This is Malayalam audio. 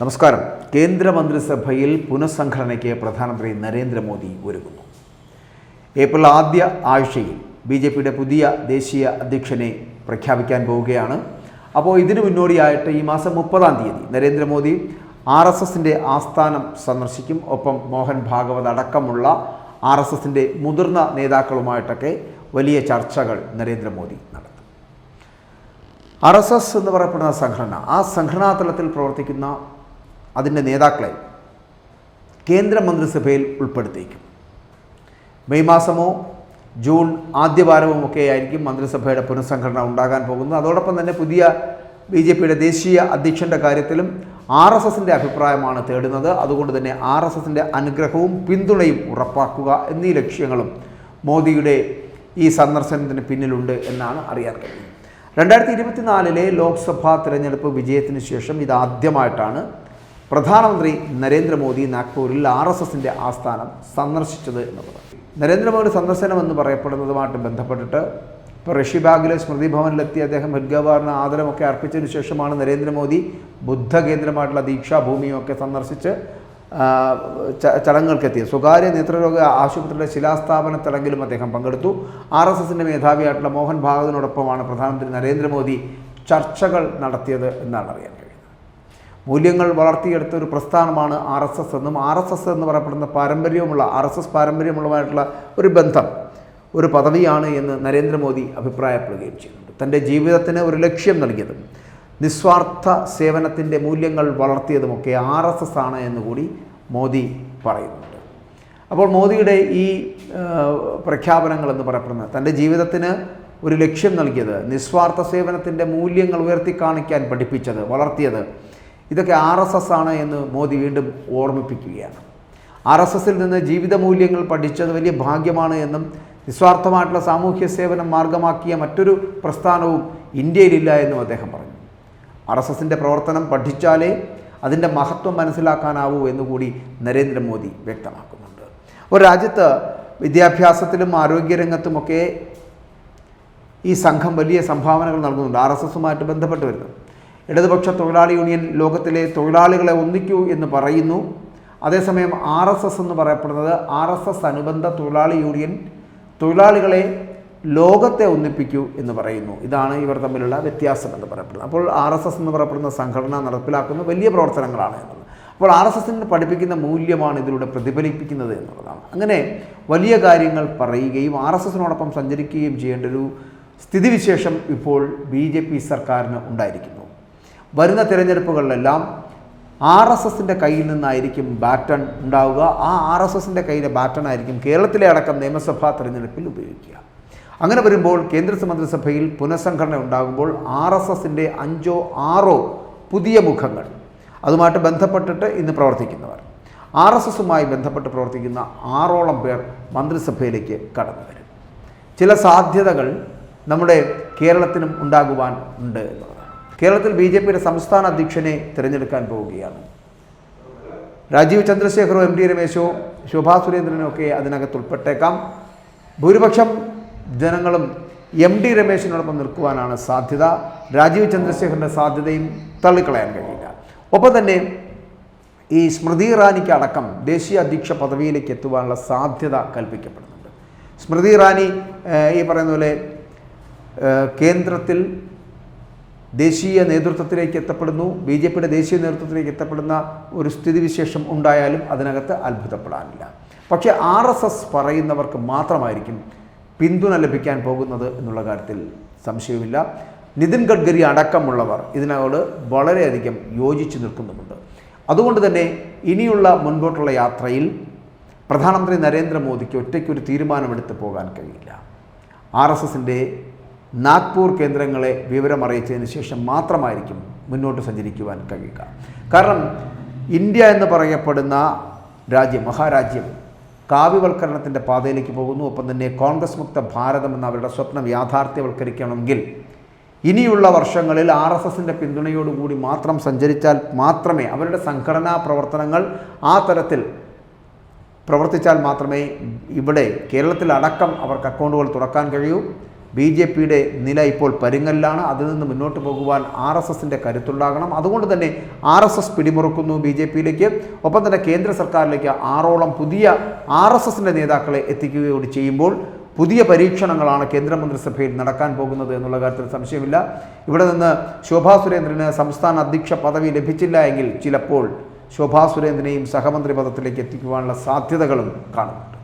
നമസ്കാരം. കേന്ദ്രമന്ത്രിസഭയിൽ പുനഃസംഘടനയ്ക്ക് പ്രധാനമന്ത്രി നരേന്ദ്രമോദി ഒരുങ്ങുന്നു ഏപ്രിൽ ആദ്യ ആഴ്ചയിൽ ബി ജെ പിയുടെ പുതിയ ദേശീയ അധ്യക്ഷനെ പ്രഖ്യാപിക്കാൻ പോവുകയാണ്. അപ്പോൾ ഇതിനു മുന്നോടിയായിട്ട് ഈ മാസം മുപ്പതാം തീയതി നരേന്ദ്രമോദി ആർ എസ് എസിന്റെ ആസ്ഥാനം സന്ദർശിക്കും. ഒപ്പം മോഹൻ ഭാഗവത് അടക്കമുള്ള ആർ എസ് എസിന്റെ മുതിർന്ന നേതാക്കളുമായിട്ടൊക്കെ വലിയ ചർച്ചകൾ നരേന്ദ്രമോദി നടത്തും. ആർ എസ് എസ് എന്ന് പറയപ്പെടുന്ന സംഘടന ആ സംഘടനാ തലത്തിൽ പ്രവർത്തിക്കുന്ന അതിന്റെ നേതാക്കളെ കേന്ദ്രമന്ത്രിസഭയിൽ ഉൾപ്പെടുത്തിയേക്കും മെയ് മാസമോ ജൂൺ ആദ്യവാരവും ഒക്കെ ആയിരിക്കും മന്ത്രിസഭയുടെ പുനഃസംഘടന ഉണ്ടാകാൻ പോകുന്നത്. അതോടൊപ്പം തന്നെ പുതിയ ബി ജെ പിയുടെ ദേശീയ അധ്യക്ഷന്റെ കാര്യത്തിലും ആർ എസ് എസിന്റെ അഭിപ്രായമാണ് തേടുന്നത്. അതുകൊണ്ട് തന്നെ ആർ എസ് എസിന്റെ അനുഗ്രഹവും പിന്തുണയും ഉറപ്പാക്കുക എന്നീ ലക്ഷ്യങ്ങളും മോദിയുടെ ഈ സന്ദർശനത്തിന് പിന്നിലുണ്ട് എന്നാണ് അറിയാൻ കഴിയുന്നത്. രണ്ടായിരത്തി ഇരുപത്തിനാലിലെ ലോക്സഭാ തിരഞ്ഞെടുപ്പ് വിജയത്തിന് ശേഷം ഇതാദ്യമായിട്ടാണ് പ്രധാനമന്ത്രി നരേന്ദ്രമോദി നാഗ്പൂരിൽ ആർ എസ് എസിന്റെ ആസ്ഥാനം സന്ദർശിച്ചത് എന്നുള്ളത്. നരേന്ദ്രമോദി സന്ദർശനം എന്ന് പറയപ്പെടുന്നതുമായിട്ട് ബന്ധപ്പെട്ടിട്ട് ഇപ്പോൾ ഋഷിബാഗിലെ സ്മൃതി ഭവനിലെത്തി അദ്ദേഹം ഹെഡ്ഗവാറിന് ആദരമൊക്കെ അർപ്പിച്ചതിന് ശേഷമാണ് നരേന്ദ്രമോദി ബുദ്ധ കേന്ദ്രമായിട്ടുള്ള ദീക്ഷാഭൂമിയൊക്കെ സന്ദർശിച്ച് ചടങ്ങുകൾക്കെത്തിയത്. സ്വകാര്യ നേത്രരോഗ ആശുപത്രിയുടെ ശിലാസ്ഥാപന ചടങ്ങിലും അദ്ദേഹം പങ്കെടുത്തു. ആർ എസ് എസിന്റെ മേധാവിയായിട്ടുള്ള മോഹൻ ഭാഗവതിനോടൊപ്പമാണ് പ്രധാനമന്ത്രി നരേന്ദ്രമോദി ചർച്ചകൾ നടത്തിയത് എന്നാണ് അറിയാൻ മൂല്യങ്ങൾ വളർത്തിയെടുത്ത ഒരു പ്രസ്ഥാനമാണ് ആർ എസ് എസ് എന്നും ആർ എസ് എസ് എന്ന് പറയപ്പെടുന്ന പാരമ്പര്യവുമുള്ള ആർ എസ് എസ് പാരമ്പര്യമുള്ളതായിട്ടുള്ള ഒരു ബന്ധം ഒരു പദവിയാണ് എന്ന് നരേന്ദ്രമോദി അഭിപ്രായപ്പെടുകയും ചെയ്യുന്നുണ്ട്. തന്റെ ജീവിതത്തിന് ഒരു ലക്ഷ്യം നൽകിയതും നിസ്വാർത്ഥ സേവനത്തിന്റെ മൂല്യങ്ങൾ വളർത്തിയതുമൊക്കെ ആർ എസ് എസ് ആണ് എന്ന് കൂടി മോദി പറയുന്നുണ്ട്. അപ്പോൾ മോദിയുടെ ഈ പ്രഖ്യാപനങ്ങൾ എന്ന് പറയപ്പെടുന്നത് തന്റെ ജീവിതത്തിന് ഒരു ലക്ഷ്യം നൽകിയത് നിസ്വാർത്ഥ സേവനത്തിന്റെ മൂല്യങ്ങൾ ഉയർത്തി കാണിക്കാൻ പഠിപ്പിച്ചത് വളർത്തിയത് ഇതൊക്കെ ആർ എസ് എസ് ആണ് എന്ന് മോദി വീണ്ടും ഓർമ്മിപ്പിക്കുകയാണ്. ആർ എസ് എസിൽ നിന്ന് ജീവിത മൂല്യങ്ങൾ പഠിച്ചത് വലിയ ഭാഗ്യമാണ് എന്നും നിസ്വാർത്ഥമായിട്ടുള്ള സാമൂഹ്യ സേവനം മാർഗമാക്കിയ മറ്റൊരു പ്രസ്ഥാനവും ഇന്ത്യയിലില്ല എന്നും അദ്ദേഹം പറഞ്ഞു. ആർ എസ് എസിന്റെ പ്രവർത്തനം പഠിച്ചാലേ അതിന്റെ മഹത്വം മനസ്സിലാക്കാനാവൂ എന്നുകൂടി നരേന്ദ്രമോദി വ്യക്തമാക്കുന്നുണ്ട്. ഒരു രാജ്യത്ത് വിദ്യാഭ്യാസത്തിലും ആരോഗ്യരംഗത്തുമൊക്കെ ഈ സംഘം വലിയ സംഭാവനകൾ നൽകുന്നുണ്ട്. ആർ എസ് എസുമായിട്ട് ബന്ധപ്പെട്ട് വരുന്നു ഇടതുപക്ഷ തൊഴിലാളി യൂണിയൻ ലോകത്തിലെ തൊഴിലാളികളെ ഒന്നിക്കൂ എന്ന് പറയുന്നു. അതേസമയം ആർ എസ് എസ് എന്ന് പറയപ്പെടുന്നത് ആർ എസ് എസ് അനുബന്ധ തൊഴിലാളി യൂണിയൻ തൊഴിലാളികളെ ലോകത്തെ ഒന്നിപ്പിക്കൂ എന്ന് പറയുന്നു. ഇതാണ് ഇവർ തമ്മിലുള്ള വ്യത്യാസം എന്ന് പറയപ്പെടുന്നത്. അപ്പോൾ ആർ എസ് എസ് എന്ന് പറയപ്പെടുന്ന സംഘടന നടപ്പിലാക്കുന്ന വലിയ പ്രവർത്തനങ്ങളാണ് എന്നുള്ളത്. അപ്പോൾ ആർ എസ് എസിന് പഠിപ്പിക്കുന്ന മൂല്യമാണ് ഇതിലൂടെ പ്രതിഫലിപ്പിക്കുന്നത് എന്നുള്ളതാണ്. അങ്ങനെ വലിയ കാര്യങ്ങൾ പറയുകയും ആർ എസ് എസിനോടൊപ്പം സഞ്ചരിക്കുകയും ചെയ്യേണ്ട ഒരു സ്ഥിതിവിശേഷം ഇപ്പോൾ ബി ജെ പി സർക്കാരിന് ഉണ്ടായിരിക്കുന്നു. വരുന്ന തിരഞ്ഞെടുപ്പുകളിലെല്ലാം ആർ എസ് എസിന്റെ കയ്യിൽ നിന്നായിരിക്കും ബാറ്റൺ ഉണ്ടാവുക. ആ ആർ എസ് എസിന്റെ കയ്യിലെ ബാറ്റൺ ആയിരിക്കും കേരളത്തിലെ അടക്കം നിയമസഭാ തിരഞ്ഞെടുപ്പിൽ ഉപയോഗിക്കുക. അങ്ങനെ വരുമ്പോൾ കേന്ദ്ര മന്ത്രിസഭയിൽ പുനഃസംഘടന ഉണ്ടാകുമ്പോൾ ആർ എസ് എസിന്റെ അഞ്ചോ ആറോ പുതിയ മുഖങ്ങൾ. അതുമായിട്ട് ബന്ധപ്പെട്ടിട്ട് ഇന്ന് പ്രവർത്തിക്കുന്നവർ. ആർ എസ് എസുമായി ബന്ധപ്പെട്ട് പ്രവർത്തിക്കുന്ന ആറോളം പേർ മന്ത്രിസഭയിലേക്ക് കടന്നു വരും. ചില സാധ്യതകൾ നമ്മുടെ കേരളത്തിനും ഉണ്ടാകുവാൻ ഉണ്ട് എന്നുള്ളതാണ് കേരളത്തിൽ ബി ജെ പിയുടെ സംസ്ഥാന അധ്യക്ഷനെ തിരഞ്ഞെടുക്കാൻ പോവുകയാണ്. രാജീവ് ചന്ദ്രശേഖറോ എം ഡി രമേശോ ശോഭാ സുരേന്ദ്രനോ ഒക്കെ അതിനകത്ത് ഉൾപ്പെട്ടേക്കാം. ഭൂരിപക്ഷം ജനങ്ങളും എം ഡി രമേശിനോടൊപ്പം നിൽക്കുവാനാണ് സാധ്യത. രാജീവ് ചന്ദ്രശേഖറിന്റെ സാധ്യതയും തള്ളിക്കളയാൻ കഴിയില്ല. ഒപ്പം തന്നെ ഈ സ്മൃതി ഇറാനിക്ക് അടക്കം ദേശീയ അധ്യക്ഷ പദവിയിലേക്ക് എത്തുവാനുള്ള സാധ്യത കൽപ്പിക്കപ്പെടുന്നുണ്ട്. സ്മൃതി ഇറാനി ഈ പറയുന്ന പോലെ കേന്ദ്രത്തിൽ ദേശീയ നേതൃത്വത്തിലേക്ക് എത്തപ്പെടുന്നു. ബി ജെ പിയുടെ ദേശീയ നേതൃത്വത്തിലേക്ക് എത്തപ്പെടുന്ന ഒരു സ്ഥിതിവിശേഷം ഉണ്ടായാലും അതിനകത്ത് അത്ഭുതപ്പെടാനില്ല. പക്ഷേ ആർ എസ് എസ് പറയുന്നവർക്ക് മാത്രമായിരിക്കും പിന്തുണ ലഭിക്കാൻ പോകുന്നത് എന്നുള്ള കാര്യത്തിൽ സംശയമില്ല നിതിൻ ഗഡ്കരി അടക്കമുള്ളവർ ഇതിനോട് വളരെയധികം യോജിച്ചു നിൽക്കുന്നുമുണ്ട്. അതുകൊണ്ട് തന്നെ ഇനിയുള്ള മുൻപോട്ടുള്ള യാത്രയിൽ പ്രധാനമന്ത്രി നരേന്ദ്രമോദിക്ക് ഒറ്റയ്ക്കൊരു തീരുമാനമെടുത്ത് പോകാൻ കഴിയില്ല. ആർ എസ് എസിന്റെ നാഗ്പൂർ കേന്ദ്രങ്ങളെ വിവരമറിയിച്ചതിന് ശേഷം മാത്രമായിരിക്കും മുന്നോട്ട് സഞ്ചരിക്കുവാൻ കഴിയുക. കാരണം ഇന്ത്യ എന്ന് പറയപ്പെടുന്ന രാജ്യം മഹാരാജ്യം കാവ്യവൽക്കരണത്തിന്റെ പാതയിലേക്ക് പോകുന്നു. ഒപ്പം തന്നെ കോൺഗ്രസ് മുക്ത ഭാരതം എന്ന അവരുടെ സ്വപ്നം യാഥാർത്ഥ്യവൽക്കരിക്കണമെങ്കിൽ ഇനിയുള്ള വർഷങ്ങളിൽ ആർ എസ് എസിന്റെ പിന്തുണയോടുകൂടി മാത്രം സഞ്ചരിച്ചാൽ മാത്രമേ അവരുടെ സംഘടനാ പ്രവർത്തനങ്ങൾ ആ തരത്തിൽ പ്രവർത്തിച്ചാൽ മാത്രമേ ഇവിടെ കേരളത്തിലടക്കം അവർക്ക് അക്കൗണ്ടുകൾ തുറക്കാൻ കഴിയൂ. ബി ജെ പിയുടെ നില ഇപ്പോൾ പരുങ്ങലിലാണ്. അതിൽ നിന്ന് മുന്നോട്ട് പോകുവാൻ ആർ എസ് എസിന്റെ കരുത്തുണ്ടാകണം. അതുകൊണ്ട് തന്നെ ആർ എസ് എസ് പിടിമുറുക്കുന്നു ബി ജെ പിയിലേക്ക്. ഒപ്പം തന്നെ കേന്ദ്ര സർക്കാരിലേക്ക് ആറോളം പുതിയ ആർ എസ് എസിന്റെ നേതാക്കളെ എത്തിക്കുകയോട് ചെയ്യുമ്പോൾ പുതിയ പരീക്ഷണങ്ങളാണ് കേന്ദ്രമന്ത്രിസഭയിൽ നടക്കാൻ പോകുന്നത് എന്നുള്ള കാര്യത്തിൽ സംശയമില്ല. ഇവിടെ നിന്ന് ശോഭാ സുരേന്ദ്രന് സംസ്ഥാന അധ്യക്ഷ പദവി ലഭിച്ചില്ല എങ്കിൽ ചിലപ്പോൾ ശോഭാ സുരേന്ദ്രനെയും സഹമന്ത്രി പദത്തിലേക്ക് എത്തിക്കുവാനുള്ള സാധ്യതകളും കാണുന്നുണ്ട്.